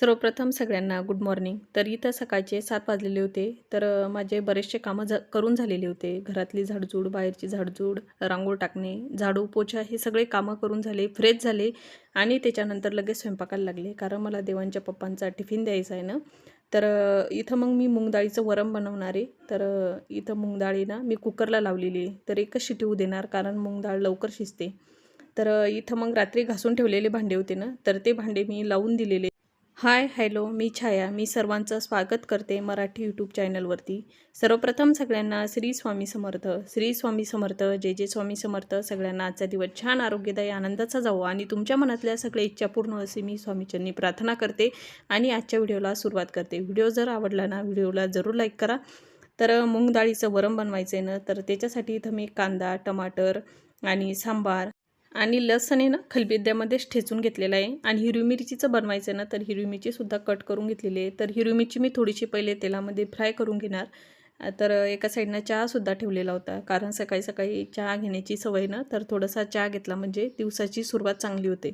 सर्वप्रथम सगळ्यांना good morning तर इथं सकाळचे सात वाजलेले होते तर माझे बरेचसे कामं झ करून झालेले होते. घरातली झाडझूड बाहेरची झाडझूड रांगोळ टाकणे झाडू पोछा हे सगळे कामं करून झाले फ्रेश झाले आणि त्याच्यानंतर लगेच स्वयंपाकाला लागले. कारण मला देवांच्या पप्पांचा टिफिन द्यायचा आहे ना तर इथं मग मी मुंगडाळीचं वरम बनवणार आहे. तर इथं मूग ना मी कुकरला लावलेली आहे. तर एकच शिटी देणार कारण मुंगडाळ लवकर शिजते. तर इथं मग रात्री घासून ठेवलेले भांडे होते ना तर ते भांडे मी लावून दिलेले हाय हॅलो मी छाया. मी सर्वांचं स्वागत करते मराठी यूट्यूब चॅनलवरती. सर्वप्रथम सगळ्यांना श्री स्वामी समर्थ. श्री स्वामी समर्थ जे जे स्वामी समर्थ. सगळ्यांना आजचा दिवस छान आरोग्यदायी आनंदाचा जावो. आणि तुमच्या मनातल्या सगळ्या इच्छा पूर्ण असे मी स्वामीचरणी प्रार्थना करते आणि आजच्या व्हिडिओला सुरुवात करते. व्हिडिओ जर आवडला ना व्हिडिओला जरूर लाईक करा. तर मूग डाळीचं वरण बनवायचं आहे ना तर त्याच्यासाठी इथं मी कांदा टमाटर आणि सांबार आणि लसण आहे ना खलबिद्यामध्येच ठेचून घेतलेलं आहे. आणि हिरवी मिरचीचं बनवायचं आहे ना तर हिरवी मिरचीसुद्धा कट करून घेतलेली आहे. तर हिरवी मिरची मी थोडीशी पहिले तेलामध्ये फ्राय करून घेणार. तर एका साईडनं चहासुद्धा ठेवलेला होता. कारण सकाळी सकाळी चहा घेण्याची सवय ना तर थोडासा चहा घेतला म्हणजे दिवसाची सुरुवात चांगली होते.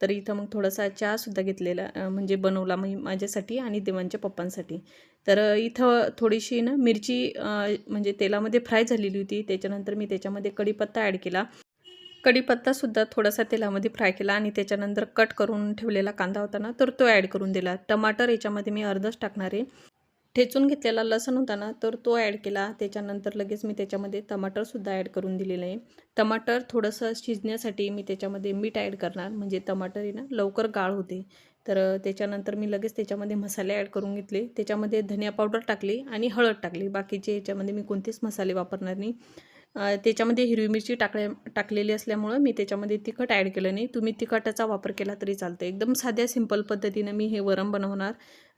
तर इथं मग थोडासा चहासुद्धा घेतलेला म्हणजे बनवला मी माझ्यासाठी आणि देवांच्या पप्पांसाठी. तर इथं थोडीशी ना मिरची म्हणजे तेलामध्ये फ्राय झालेली होती. त्याच्यानंतर मी त्याच्यामध्ये कढीपत्ता ॲड केला. कढीपत्तासुद्धा थोडासा तेलामध्ये फ्राय केला आणि त्याच्यानंतर कट करून ठेवलेला कांदा होता ना तर तो ॲड करून दिला. टमाटर याच्यामध्ये मी अर्धच टाकणार आहे. ठेचून घेतलेला लसण होता ना तर तो ॲड केला. त्याच्यानंतर लगेच मी त्याच्यामध्ये टमाटरसुद्धा ॲड करून दिलेलं आहे. टमाटर थोडंसं शिजण्यासाठी मी त्याच्यामध्ये मीठ ॲड करणार म्हणजे टमाटर आहे ना लवकर गाळ होते. तर त्याच्यानंतर मी लगेच त्याच्यामध्ये मसाले ॲड करून घेतले. त्याच्यामध्ये धनिया पावडर टाकली आणि हळद टाकली. बाकीचे याच्यामध्ये मी कोणतेच मसाले वापरणार नाही. त्याच्यामध्ये हिरवी मिरची टाकल्या टाकलेली असल्यामुळं मी त्याच्यामध्ये तिखट ॲड केलं नाही. तुम्ही तिखटाचा वापर केला तरी चालतं. एकदम साध्या सिंपल पद्धतीनं मी हे वरण बनवणार.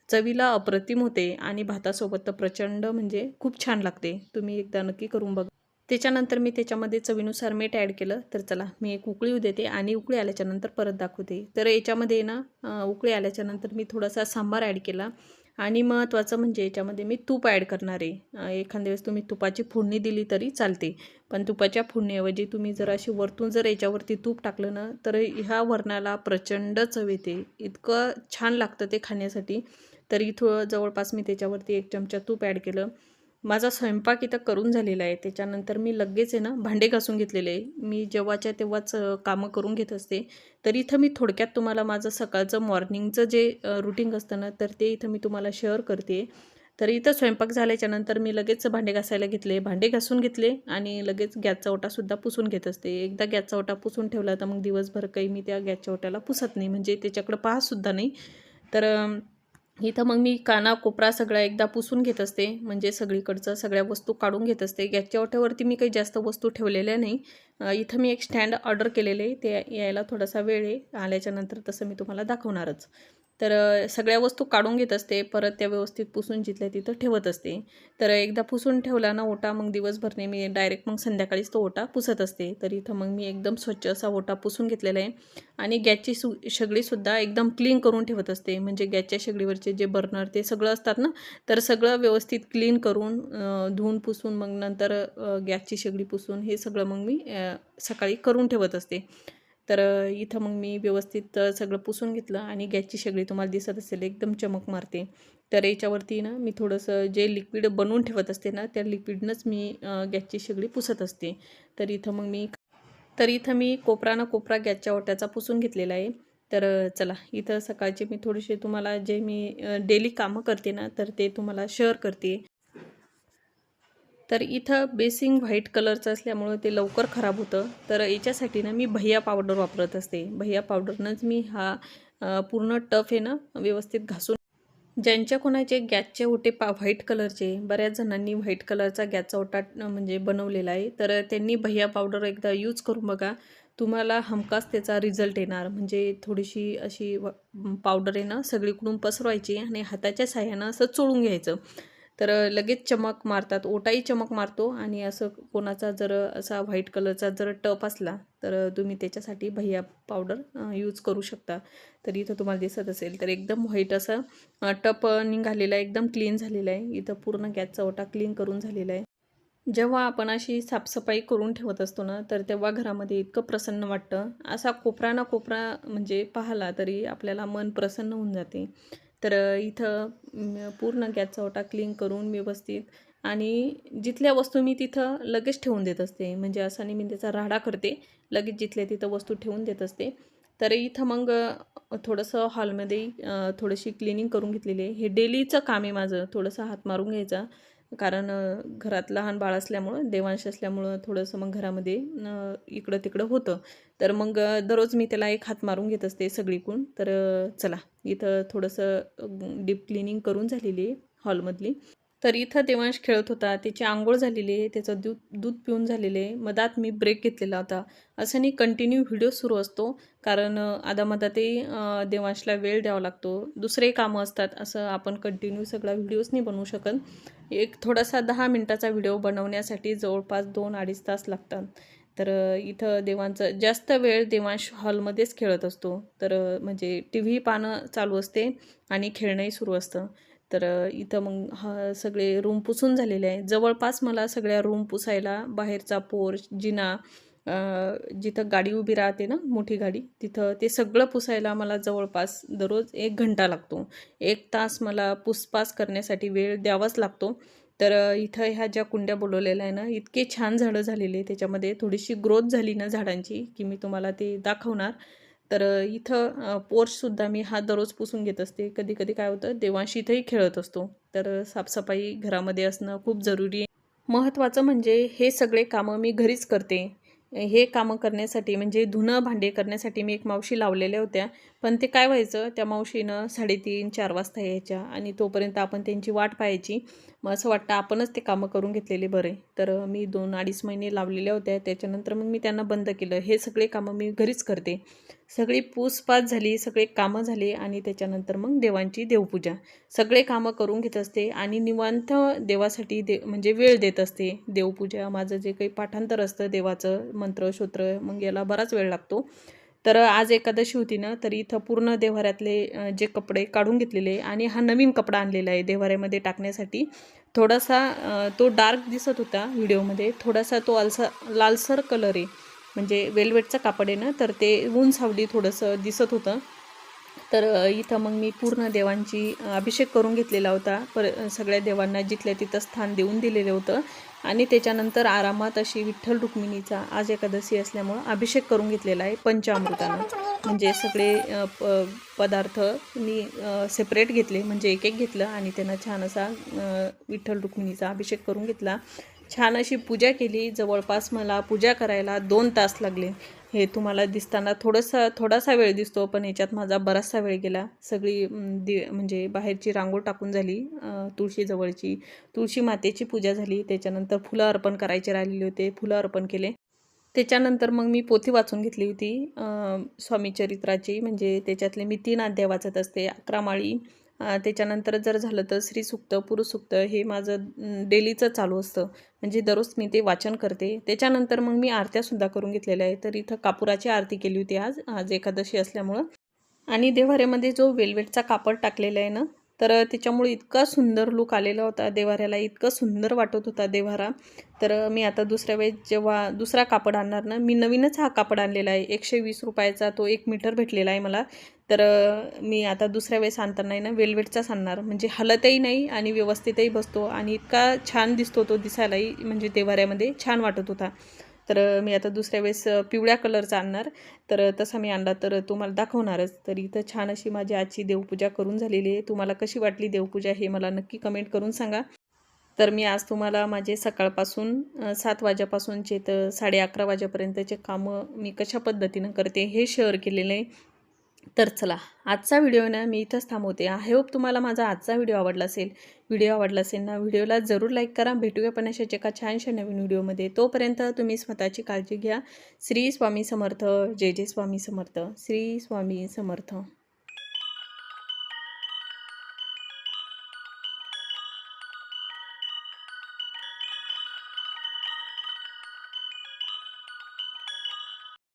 चवीला अप्रतिम होते आणि भातासोबत तर प्रचंड म्हणजे खूप छान लागते. तुम्ही एकदा नक्की करून बघा. त्याच्यानंतर मी त्याच्यामध्ये चवीनुसार मीठ ॲड केलं. तर चला मी एक उकळी येऊ देते आणि उकळी आल्याच्यानंतर परत दाखवते. तर याच्यामध्ये ना उकळी आल्याच्यानंतर मी थोडासा सांबार ॲड केला. आणि महत्त्वाचं म्हणजे याच्यामध्ये मी तूप ॲड करणार आहे. एखाद्या वेळेस तुम्ही तुपाची फोडणी दिली तरी चालते. पण तुपाच्या फोडणीऐवजी तुम्ही जर अशी वरतून जर याच्यावरती तूप टाकलं ना तर ह्या वरणाला प्रचंड चव येते. इतकं छान लागतं ते खाण्यासाठी. तरी थोडं जवळपास मी त्याच्यावरती एक चमचा तूप ॲड केलं. माझा स्वयंपाक इथं करून झालेला आहे. त्याच्यानंतर मी लगेच आहे ना भांडे घासून घेतलेले आहे. मी जेव्हाच्या तेव्हाच कामं करून घेत असते. तर इथं मी थोडक्यात तुम्हाला माझं सकाळचं मॉर्निंगचं जे रुटीन असतं ना तर ते इथं मी तुम्हाला शेअर करते. तर इथं स्वयंपाक झाल्याच्यानंतर मी लगेच भांडे घासायला घेतले. भांडे घासून घेतले आणि लगेच गॅसचा ओटासुद्धा पुसून घेत असते. एकदा गॅसचा ओटा पुसून ठेवला तर मग दिवसभर काही मी त्या गॅसच्या ओट्याला पुसत नाही. म्हणजे त्याच्याकडं पाहतसुद्धा नाही. तर इथं मग मी काना कोपरा सगळा एकदा पुसून घेत असते. म्हणजे सगळीकडचं सगळ्या वस्तू काढून घेत असते. गॅसच्या ओट्यावरती मी काही जास्त वस्तू ठेवलेल्या नाही. इथं मी एक स्टँड ऑर्डर केलेले. आहे ते यायला थोडासा वेळ आहे. आल्याच्यानंतर तसं मी तुम्हाला दाखवणारच. तर सगळ्या वस्तू काढून घेत असते परत त्या व्यवस्थित पुसून जिथल्या तिथं ठेवत असते. तर एकदा पुसून ठेवला ना ओटा मग दिवसभर मी डायरेक्ट मग संध्याकाळीच तो ओटा पुसत असते. तर इथं मग मी एकदम स्वच्छ असा ओटा पुसून घेतलेला आहे. आणि गॅसची सु शेगडीसुद्धा एकदम क्लीन करून ठेवत असते. म्हणजे गॅसच्या शेगडीवरचे जे बर्नर ते सगळं असतात ना तर सगळं व्यवस्थित क्लीन करून धुवून पुसून मग नंतर गॅसची शेगडी पुसून हे सगळं मग मी सकाळी करून ठेवत असते. तर इथं मग मी व्यवस्थित सगळं पुसून घेतलं आणि गॅसची शेगडी तुम्हाला दिसत असेल एकदम चमक मारते. तर याच्यावरती ना मी थोडंसं जे लिक्विड बनवून ठेवत असते ना त्या लिक्विडनंच मी गॅसची शेगडी पुसत असते. तर इथं मग मी तर इथं मी कोपरा ना कोपरा गॅसच्या ओट्याचा पुसून घेतलेला आहे. तर चला इथं सकाळचे मी थोडेसे तुम्हाला जे मी डेली कामं करते ना तर ते तुम्हाला शेअर करते. तर इथं बेसिंग व्हाईट कलरचं असल्यामुळं ते लवकर खराब होतं. तर याच्यासाठी ना मी भैया पावडर वापरत असते. भैया पावडरनंच मी हा पूर्ण टफ आहे ना व्यवस्थित घासून. ज्यांच्या कोणाचे गॅसचे ओटे पा व्हाईट कलरचे बऱ्याच जणांनी व्हाईट कलरचा गॅसचा ओटा म्हणजे बनवलेला आहे. तर त्यांनी भैया पावडर एकदा यूज करून बघा. तुम्हाला हमखास त्याचा रिझल्ट येणार. म्हणजे थोडीशी अशी पावडर आहे ना सगळीकडून पसरवायची आणि हाताच्या साह्यानं असं चोळून घ्यायचं. तर लगेच चमक मारतात. ओटाही चमक मारतो आणि असं कोणाचा जर असा व्हाईट कलरचा जर टप असला तर तुम्ही त्याच्यासाठी भैया पावडर यूज करू शकता. तर इथं तुम्हाला दिसत असेल तर एकदम व्हाईट असं टप निघालेला आहे. एकदम क्लीन झालेला आहे. इथं पूर्ण गॅसचा ओटा क्लीन करून झालेला आहे. जेव्हा आपण अशी साफसफाई करून ठेवत असतो ना तर तेव्हा घरामध्ये इतकं प्रसन्न वाटतं. असा कोपरा ना कोपरा म्हणजे पाहिला तरी आपल्याला मन प्रसन्न होऊन जाते. तर इथं पूर्ण गॅसचा ओटा क्लीन करून व्यवस्थित आणि जिथल्या वस्तू मी तिथं लगेच ठेवून देत असते. म्हणजे असं नाही मी त्याचा राडा करते. लगेच जिथल्या तिथं वस्तू ठेवून देत असते. तर इथं मग थोडंसं हॉलमध्ये थोडीशी क्लिनिंग करून घेतलेली आहे. हे डेलीचं काम आहे माझं. थोडंसं हात मारून घ्यायचा. कारण घरात लहान बाळ असल्यामुळं देवांश असल्यामुळं थोडंसं मग घरामध्ये इकडं तिकडं होतं. तर मग दररोज मी त्याला एक हात मारून घेत असते सगळीकडून. तर चला इथं थोडंसं डीप क्लिनिंग करून झालेली आहे हॉलमधली. तर इथं देवांश खेळत होता त्याची आंघोळ झालेली आहे त्याचं दूध दूध पिऊन झालेले आहे. मधात मी ब्रेक घेतलेला होता. असं नाही कंटिन्यू व्हिडिओ सुरू असतो. कारण अ, देवांशला वेळ द्यावा लागतो. दुसरे कामं असतात असं आपण कंटिन्यू सगळा व्हिडिओच नाही बनवू शकत. एक थोडासा दहा मिनटाचा व्हिडिओ बनवण्यासाठी जवळपास दोन अडीच तास लागतात. तर इथं देवांचं जास्त वेळ देवांश हॉलमध्येच खेळत असतो. तर म्हणजे टी व्ही पानं चालू असते आणि खेळणंही सुरू असतं. तर इथं मग ह सगळे रूम पुसून झालेले आहे. जवळपास मला सगळ्या रूम पुसायला बाहेरचा पोर्च जिना जिथं गाडी उभी राहते ना मोठी गाडी तिथं ते सगळं पुसायला मला जवळपास दररोज एक घंटा लागतो. एक तास मला पुसपास करण्यासाठी वेळ द्यावाच लागतो. तर इथं ह्या ज्या कुंड्या बोलवलेल्या आहे ना इतके छान झाडं झालेले त्याच्यामध्ये थोडीशी ग्रोथ झाली ना झाडांची की मी तुम्हाला ते दाखवणार. तर इथं पोर्चसुद्धा मी हा दररोज पुसून घेत असते. कधी कधी काय होतं देवांशी इथंही खेळत असतो. तर साफसफाई घरामध्ये असणं खूप जरुरी आहे. महत्त्वाचं म्हणजे हे सगळे कामं मी घरीच करते. हे कामं करण्यासाठी म्हणजे धुणं भांडे करण्यासाठी मी एक मावशी लावलेल्या होत्या. पण ते काय व्हायचं त्या मावशीनं साडेतीन चार वाजता यायच्या आणि तोपर्यंत आपण त्यांची वाट पाहायची. मग असं वाटतं आपणच ते कामं करून घेतलेले बरे. तर मी दोन अडीच महिने लावलेल्या होत्या. त्याच्यानंतर मग मी त्यांना बंद केलं. हे सगळे कामं मी घरीच करते. सगळी पूसपास झाली सगळे कामं झाले आणि त्याच्यानंतर मग देवांची देवपूजा. सगळे कामं करून घेत असते आणि निवांत देवासाठी दे म्हणजे वेळ देत असते. देवपूजा माझं जे काही पाठांतर असतं देवाचं मंत्र श्रोत्र मग याला बराच वेळ लागतो. तर आज एकादशी होती ना तर इथं पूर्ण देव्हाऱ्यातले जे कपडे काढून घेतलेले आणि हा नवीन कपडा आणलेला आहे देव्हाऱ्यामध्ये टाकण्यासाठी. थोडासा तो डार्क दिसत होता व्हिडिओमध्ये थोडासा तो आलसा लालसर कलर आहे. म्हणजे वेलवेटचा कापड आहे ना तर ते ऊन सावली थोडंसं दिसत होतं. तर इथं मग मी पूर्ण देवांची अभिषेक करून घेतलेला होता. पर सगळ्या देवांना जिथल्या तिथं स्थान देऊन दिलेलं होतं. आणि त्याच्यानंतर आरामात अशी विठ्ठल रुक्मिणीचा आज एकादशी असल्यामुळं अभिषेक करून घेतलेला आहे पंचामृतानं. म्हणजे सगळे प पदार्थ मी सेपरेट घेतले. म्हणजे एक एक घेतलं आणि त्यांना छान असा विठ्ठल रुक्मिणीचा अभिषेक करून घेतला. छान अशी पूजा केली. जवळपास मला पूजा करायला दोन तास लागले. हे तुम्हाला दिसताना थोडंसं थोडासा वेळ दिसतो पण याच्यात माझा बराचसा वेळ गेला. सगळी दि म्हणजे बाहेरची रांगोळ टाकून झाली. तुळशीजवळची तुळशी मातेची पूजा झाली. त्याच्यानंतर फुलं अर्पण करायचे राहिलेले होते. फुलं अर्पण केले. त्याच्यानंतर मग मी पोथी वाचून घेतली होती. स्वामी चरित्राची. म्हणजे त्याच्यातले मी तीन अध्याय वाचत असते. अकरा माळी त्याच्यानंतर जर झालं तर श्रीसुक्त पुरुषसुक्त हे माझं डेलीचं चालू असतं. म्हणजे दररोज मी ते वाचन करते. त्याच्यानंतर मग मी आरत्यासुद्धा करून घेतलेल्या आहे तर इथं कापुराची आरती केली होती आज. आज एकादशी असल्यामुळं. आणि देव्हाऱ्यामध्ये जो वेल्वेटचा कापड टाकलेला आहे ना तर त्याच्यामुळे इतका सुंदर लुक आलेला होता देवाऱ्याला इतकं सुंदर वाटत होता देवारा तर मी आता दुसऱ्या वेळेस जेव्हा दुसरा कापड आणणार ना मी नवीनच हा कापड आणलेला आहे. एकशे वीस रुपयाचा तो एक मीटर भेटलेला आहे मला. तर मी आता दुसऱ्या वेळेस आणताना नाही ना वेल्वेटचाच आणणार. म्हणजे हलतही नाही आणि व्यवस्थितही बसतो आणि इतका छान दिसतो तो दिसायलाही म्हणजे देवाऱ्यामध्ये छान वाटत होता. तर मी आता दुसऱ्या वेळेस पिवळ्या कलरचा आणणार. तर तसा मी आणला तर तुम्हाला दाखवणारच. तर इथं छान अशी माझी आजची देवपूजा करून झालेली आहे. तुम्हाला कशी वाटली देवपूजा हे मला नक्की कमेंट करून सांगा. तर मी आज तुम्हाला माझे सकाळपासून सात वाजेपासूनचे तर साडे अकरा वाजेपर्यंतचे कामं मी कशा पद्धतीनं करते हे शेअर केलेलं आहे. तर चला आजचा व्हिडिओ ना मी इथंच थांबवते. आय होप तुम्हाला माझा आजचा व्हिडिओ आवडला असेल. व्हिडिओ आवडला असेल ना व्हिडिओला जरूर लाईक करा. भेटूया पण अशाच एका छानशा नवीन व्हिडिओमध्ये. तोपर्यंत तुम्ही स्वतःची काळजी घ्या. श्री स्वामी समर्थ. जय जय स्वामी समर्थ. श्री स्वामी समर्थ.